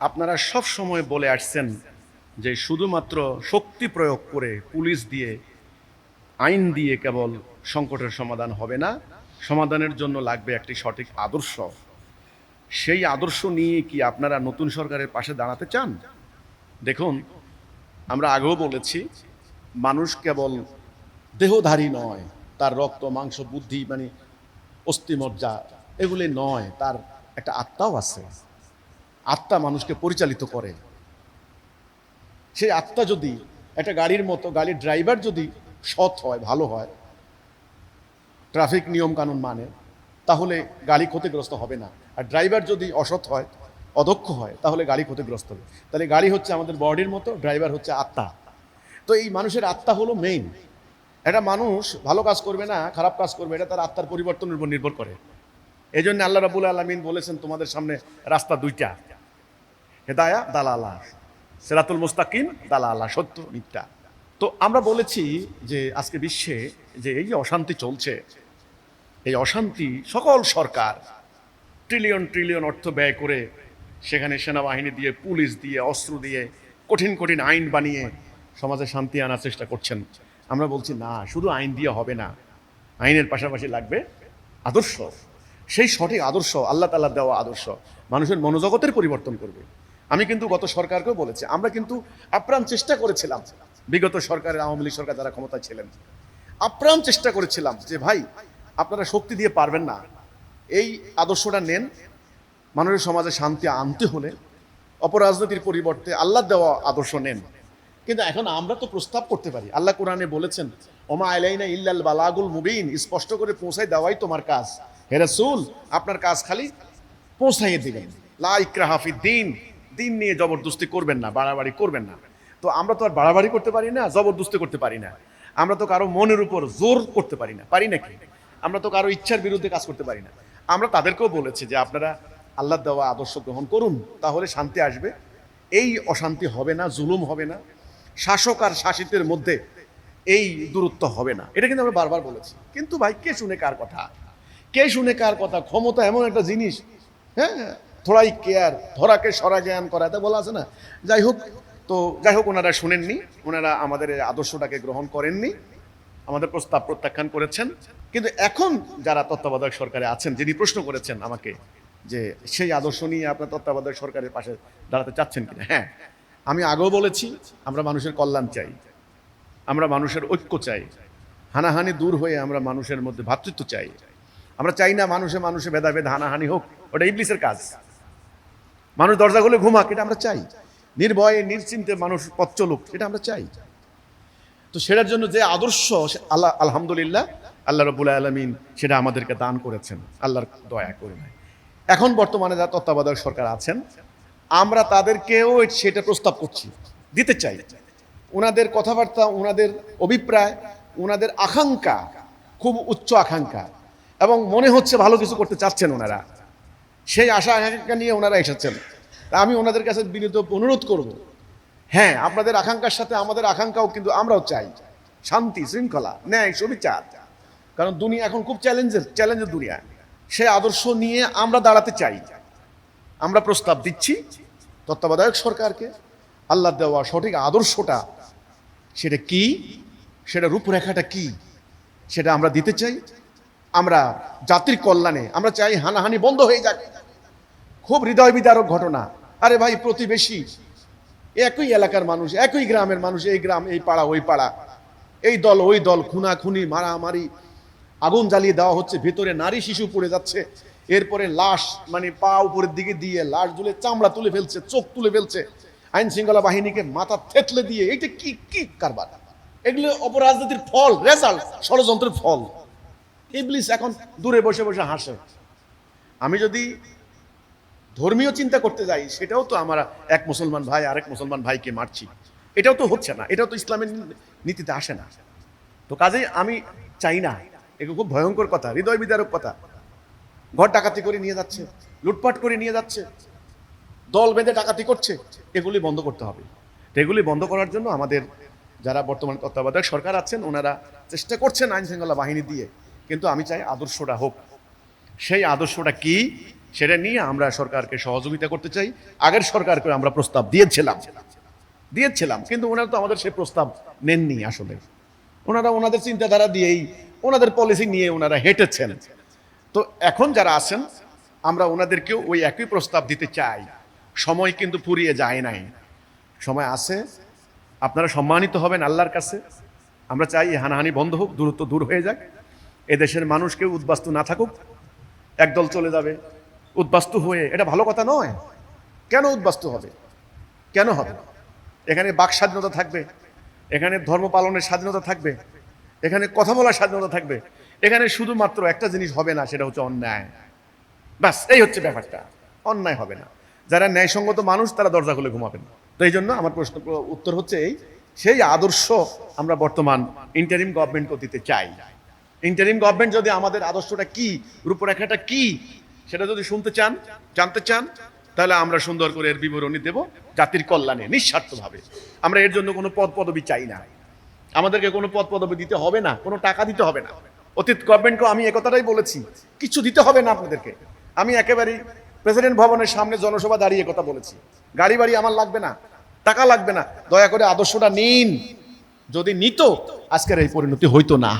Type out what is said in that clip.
আপনারা সব সময় বলে আসছেন যে শুধুমাত্র শক্তি প্রয়োগ করে পুলিশ দিয়ে, আইন দিয়ে কেবল সংকটের সমাধান হবে না, সমাধানের জন্য লাগবে একটি সঠিক আদর্শ। সেই আদর্শ নিয়ে কি আপনারা নতুন সরকারের পাশে দাঁড়াতে চান? দেখুন, আমরা আগেও বলেছি, মানুষ কেবল দেহধারী নয়, তার রক্ত, মাংস, বুদ্ধি মানে অস্থিমজ্জা, এগুলি নয়, তার একটা আত্মাও আছে। আত্মা মানুষকে পরিচালিত করে। সেই আত্মা যদি একটা গাড়ির মতো, গাড়ির ড্রাইভার যদি সৎ হয়, ভালো হয়, ট্রাফিক নিয়ম কানুন মানে তাহলে গাড়ি ক্ষতিগ্রস্ত হবে না। আর ড্রাইভার যদি অসৎ হয়, অদক্ষ হয়, তাহলে গাড়ি ক্ষতিগ্রস্ত হবে। তাহলে গাড়ি হচ্ছে আমাদের বডির মতো, ড্রাইভার হচ্ছে আত্মা। তো এই মানুষের আত্মা হলো মেইন একটা মানুষ ভালো কাজ করবে না, খারাপ কাজ করবে, এটা তার আত্মার পরিবর্তনের উপর নির্ভর করে। এই জন্য আল্লাহ রাবুল আলমিন বলেছেন, তোমাদের সামনে রাস্তা দুইটা। হেদায়া, দালালা। সেরাতুল মুস্তাকিম, দালালা, সত্য, মিথ্যা। তো আমরা বলেছি যে আজকে বিশ্বে যে এই যে অশান্তি চলছে, এই অশান্তি সকল সরকার ট্রিলিয়ন ট্রিলিয়ন অর্থ ব্যয় করে সেখানে সেনাবাহিনী দিয়ে, পুলিশ দিয়ে, অস্ত্র দিয়ে, কঠিন কঠিন আইন বানিয়ে সমাজে শান্তি আনার চেষ্টা করছেন। আমরা বলছি, না, শুধু আইন দিয়ে হবে না, আইনের পাশাপাশি লাগবে আদর্শ। সেই সঠিক আদর্শ, আল্লাহ তাল্লাহ দেওয়া আদর্শ, মানুষের মনোজগতের পরিবর্তন করবে। আমি কিন্তু গত সরকারকেও বলেছি, আমরা কিন্তু আপ্রাণ চেষ্টা করেছিলাম, বিগত সরকারের আওয়ামী লীগ সরকার যারা ক্ষমতায় ছিলেন, আপ্রাণ চেষ্টা করেছিলাম যে ভাই, আপনারা শক্তি দিয়ে পারবেন না, এই আদর্শটা নেন মানুষের সমাজে শান্তি আনতে হলে, অপরাজনীতির পরিবর্তে আল্লাহ দেওয়া আদর্শ নেন। কিন্তু এখন আমরা তো প্রস্তাব করতে পারি, আল্লাহ কোরআনে বলেছেন, ওমা আলাইনা ইল্লাল বালাগুল মুবিন স্পষ্ট করে পৌঁছাই দেওয়াই তোমার কাজ। হে রাসূল, আপনার কাজ খালি পৌঁছাইয়ে দিবেন। লা ইকরাহা দিন নিয়ে জবরদস্তি করবেন না, বাড়াবাড়ি করবেন না। তো আমরা তো আর বাড়াবাড়ি করতে পারি না, জবরদস্তি করতে পারি না। আমরা তো কারও মনের উপর জোর করতে পারি না পারি না নাকি আমরা তো কারও ইচ্ছার বিরুদ্ধে কাজ করতে পারি না। আমরা তাদেরকেও বলেছি যে আপনারা আল্লাহ দেওয়া আদর্শ গ্রহণ করুন, তাহলে শান্তি আসবে। এই অশান্তি হবে না, জুলুম হবে না, শাসক আর শাসিতের মধ্যে এই দূরত্ব হবে না। এটা কিন্তু আমরা বারবার বলেছি। কিন্তু ভাই, কে শুনে কার কথা? কে শুনে কার কথা? ক্ষমতা এমন একটা জিনিস। হ্যাঁ থোড়াই কেয়ার ধরাকে সরা জ্ঞান করা এটা বলা আছে না? যাই হোক, তো যাই হোক, ওনারা শুনেননি, ওনারা আমাদের আদর্শটাকে গ্রহণ করেননি, আমাদের প্রস্তাব প্রত্যাখ্যান করেছেন। কিন্তু এখন যারা তত্ত্বাবধায়ক সরকারে আছেন, যিনি প্রশ্ন করেছেন আমাকে যে সেই আদর্শ নিয়ে আপনার তত্ত্বাবধায়ক সরকারের পাশে দাঁড়াতে চাচ্ছেন কিনা হ্যাঁ আমি আগেও বলেছি, আমরা মানুষের কল্যাণ চাই, আমরা মানুষের ঐক্য চাই, হানাহানি দূর হয়ে আমরা মানুষের মধ্যে ভ্রাতৃত্ব চাই। আমরা চাই না মানুষে মানুষে ভেদাভেদ, হানাহানি হোক, ওটা ইবলিসের কাজ। মানুষ দরজাগুলো ঘুমাক, এটা আমরা চাই। নির্ভয়ে, নিশ্চিন্তে মানুষ পথ চলুক, এটা আমরা চাই। তো সেটার জন্য যে আদর্শ আল্লাহ, আলহামদুলিল্লাহ, আল্লাহ রবুল আলমিন সেটা আমাদেরকে দান করেছেন, আল্লাহর দয়া করে নাই। এখন বর্তমানে যারা তত্ত্বাবধায়ক সরকার আছেন, আমরা তাদেরকেও সেটা প্রস্তাব করছি, দিতে চাই। ওনাদের কথাবার্তা ওনাদের অভিপ্রায় ওনাদের আকাঙ্ক্ষা, খুব উচ্চ আকাঙ্ক্ষা, এবং মনে হচ্ছে ভালো কিছু করতে চাচ্ছেন ওনারা। সেই আশা আকাঙ্ক্ষা নিয়ে ওনারা এসেছেন। তা আমি ওনাদের কাছে বিনীত অনুরোধ করব। হ্যাঁ আপনাদের আকাঙ্ক্ষার সাথে আমাদের আকাঙ্ক্ষাও কিন্তু আমরাও চাই। শান্তি, শৃঙ্খলা, ন্যায়, সুবিচার। কারণ দুনিয়া এখন খুব চ্যালেঞ্জের চ্যালেঞ্জের দুনিয়া। সে আদর্শ নিয়ে আমরা দাঁড়াতে চাই। আমরা প্রস্তাব দিচ্ছি তত্ত্বাবধায়ক সরকারকে, আল্লাহ দেওয়া সঠিক আদর্শটা সেটা কি, সেটা রূপরেখাটা কি, সেটা আমরা দিতে চাই। আমরা জাতির কল্যাণে, আমরা চাই হানাহানি বন্ধ হয়ে যাক। খুব হৃদয় বিদারক ঘটনা। আরে ভাই, প্রতিবেশী, একই এলাকার মানুষ, একই গ্রামের মানুষ, এই গ্রাম, এই পাড়া, ওই পাড়া। এই দল, ওই দল, খুনাখুনি, মারামারি, আগুন জ্বালিয়ে দেওয়া হচ্ছে, ভিতরে নারী শিশু পড়ে যাচ্ছে। এরপরে লাশ মানে পা উপরের দিকে দিয়ে লাশ তুলে চামড়া তুলে ফেলছে, চোখ তুলে ফেলছে। আইন শৃঙ্খলা বাহিনীকে মাথা থেতলে দিয়ে এইটা কি কি কারবার? এগুলো অপরাজনীতির ফল, রেজাল্ট, ষড়যন্ত্রের ফল। ইবলিস এখন দূরে বসে বসে হাসে। আমি যদি ধর্মীয় চিন্তা করতে যাই, সেটাও তো আমরা এক মুসলমান ভাই, আরেক মুসলমান ভাইকে মারছি। এটাও তো হচ্ছে না, এটাও তো ইসলামের নীতিতে আসে না। তো কাজেই আমি চাই না, এগুলো খুব ভয়ঙ্কর কথা, হৃদয় বিদারক কথা। ঘর ডাকাতি করে নিয়ে যাচ্ছে, লুটপাট করে নিয়ে যাচ্ছে, দল বেঁধে ডাকাতি করছে, এগুলি বন্ধ করতে হবে। এগুলি বন্ধ করার জন্য আমাদের যারা বর্তমানে তত্ত্বাবধায়ক সরকার আছেন, ওনারা চেষ্টা করছেন আইন শৃঙ্খলা বাহিনী দিয়ে কিন্তু আমি চাই আদর্শটা হোক। সেই আদর্শটা কি সেটা নিয়ে আমরা সরকারকে সহযোগিতা করতে চাই। আগের সরকারকে আমরা প্রস্তাব দিয়েছিলাম। দিয়েছিলাম, কিন্তু ওনারা তো আমাদের সেই প্রস্তাব নেননি আসলে। ওনারা ওনাদের চিন্তাধারা দিয়েই, ওনাদের পলিসি নিয়ে ওনারা হেঁটেছেন। তো এখন যারা আছেন, আমরা ওনাদেরকেও ওই একই প্রস্তাব দিতে চাই। সময় কিন্তু ফুরিয়ে যায় নাই। সময় আছে, আপনারা সম্মানিত হবেন আল্লাহর কাছে। আমরা চাই হানাহানি বন্ধ হোক, দূরত্ব দূর হয়ে যাক। এদেশের মানুষ কেউ উদ্বাস্তু না থাকুক, একদল চলে যাবে। উদ্বাস্তু হয়ে, এটা ভালো কথা নয়। কেন উদ্বাস্তু হবে? কেন হবে? এখানে বাক স্বাধীনতা থাকবে, এখানে ধর্ম পালনের স্বাধীনতা থাকবে, এখানে কথা বলার স্বাধীনতা থাকবে। এখানে শুধুমাত্র একটা জিনিস হবে না, সেটা হচ্ছে অন্যায়। ব্যাস, এই হচ্ছে ব্যাপারটা। অন্যায় হবে না। যারা ন্যায়সঙ্গত মানুষ, তারা দরজা খুলে ঘুমাবেন তো এই জন্য আমার প্রশ্ন, উত্তর হচ্ছে এই, সেই আদর্শ আমরা বর্তমান ইন্টারিম গভর্নমেন্টকে দিতে চাই। ইন্টারিম গভর্নমেন্ট যদি আমাদের আদর্শটা কি, রূপরেখাটা কি, সেটা যদি শুনতে চান, জানতে চান, তাহলে আমরা সুন্দর করে এর বিবরণী দেব জাতির কল্যাণে, নিঃস্বার্থভাবে। আমরা এর জন্য কোনো পদ পদবি চাই না। আমাদেরকে কোনো পদ পদবি দিতে হবে না, কোনো টাকা দিতে হবে না। অতীত গভর্নমেন্টকে আমি একথাটাই বলেছি, কিছু দিতে হবে না আপনাদেরকে। আমি একেবারেই প্রেসিডেন্ট ভবনের সামনে জনসভা দাঁড়িয়ে কথা বলেছি। গাড়ি বাড়ি আমার লাগবে না, টাকা লাগবে না। দয়া করে আদর্শটা নিন। যদি নিত, আজকের এই পরিণতি হইতো না।